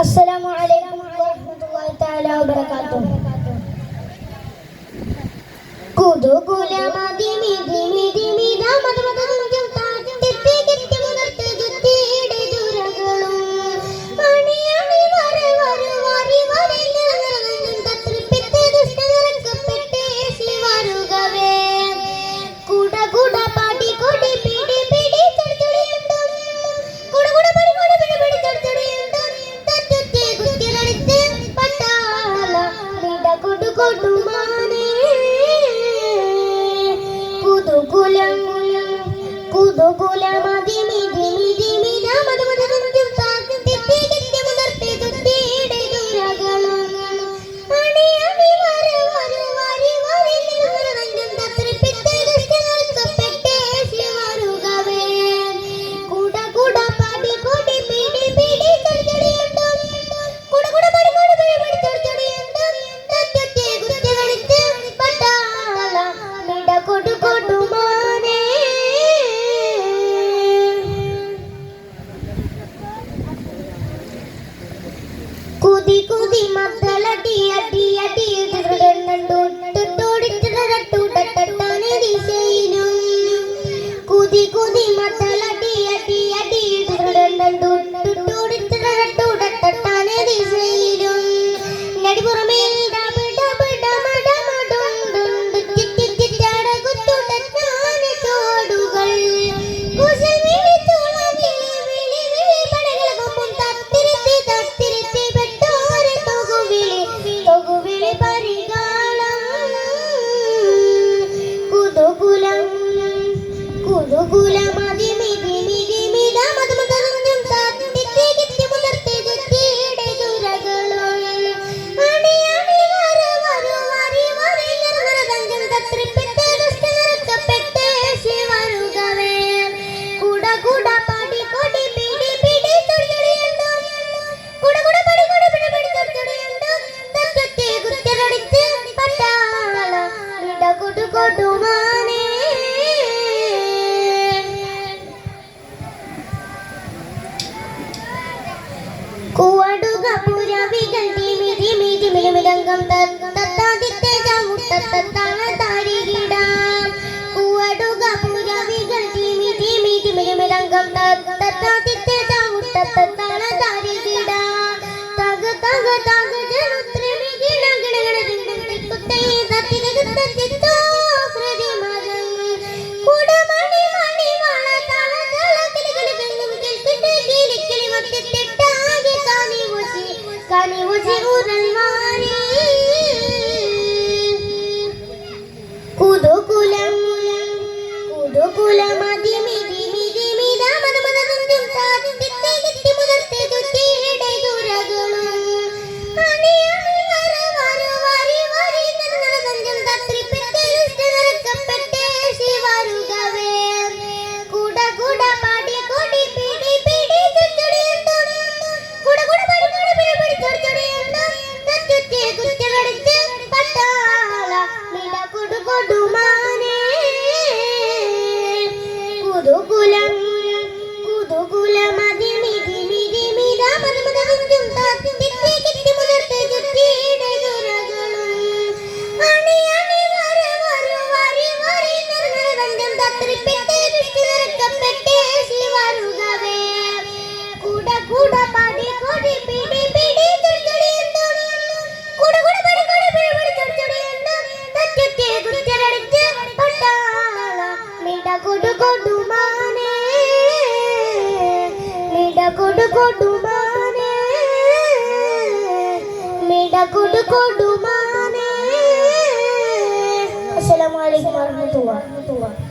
അസ്സലാമു അലൈക്കും വറഹ്മത്തുള്ളാഹി തആല വബറകാതുഹു കുതുകുല മതി ദിമി ദിമി മിത ദമ ദമ ഗുലമ കുതി കുതി മത്തളടി അടി അടി തിരുടണ്ടു മിനുമിടങ്കം തത്താതിത്തെ ചവിട്ടത്താണ താരികിട കൊടുമാനേ. മിടകൊടു അസ്സലാമു അലൈക്കും വറഹ്മത്തുള്ളാഹി.